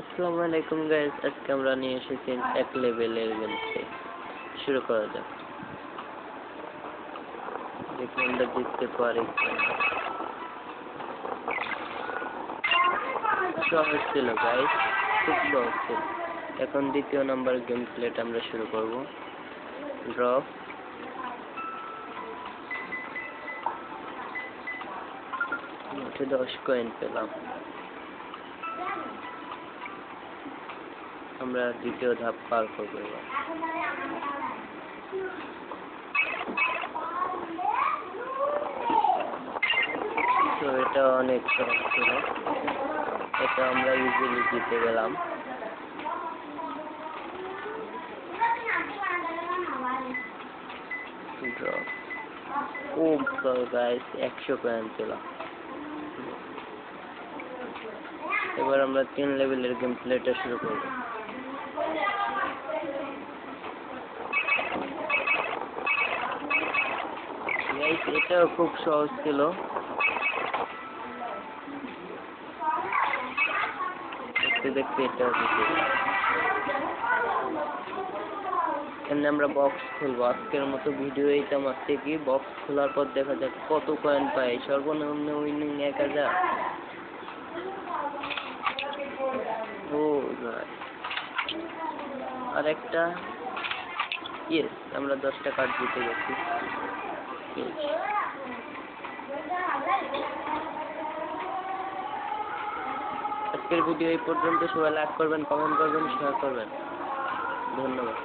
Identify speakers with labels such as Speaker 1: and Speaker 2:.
Speaker 1: আসসালামু আলাইকুম গাইস আজকে আমরা নিয়ে এসেছি এক লেভেলের গেমতে শুরু করা যাক। দেখি আমরা জিততে পারি সহজ ছিল গাইস খুব সহজ ছিল। এখন দ্বিতীয় নাম্বার গেম প্লেটা আমরা শুরু করব। ড্র মোটে দশ কয়েন পেলাম। আমরা দ্বিতীয় ধাপ পার করব এবার। তো এটা অনেক সহজ ছিল। এটা আমরা ইজিলি জিতে গেলাম। গাইস একশো কয়েন পেলাম এবার আমরা তিন লেভেলের গেম প্লেটা শুরু করব। এটাও খুব সহজ ছিল। দেখতে দেখতে এটাও এখানে আমরা বক্স খুলবো। আজকের মতো ভিডিও এইটা মারতে কি? বক্স খোলার পর দেখা যাক কত কয়েন পাই সর্বনিম্ন উইনিং এক হাজার ও ভাই আর একটা ইয়েস আমরা দশটা কার্ড জিতে গেছি. আজকের ভিডিও এই পর্যন্ত। সবাই লাইক করবেন কমেন্ট করবেন শেয়ার করবেন। ধন্যবাদ।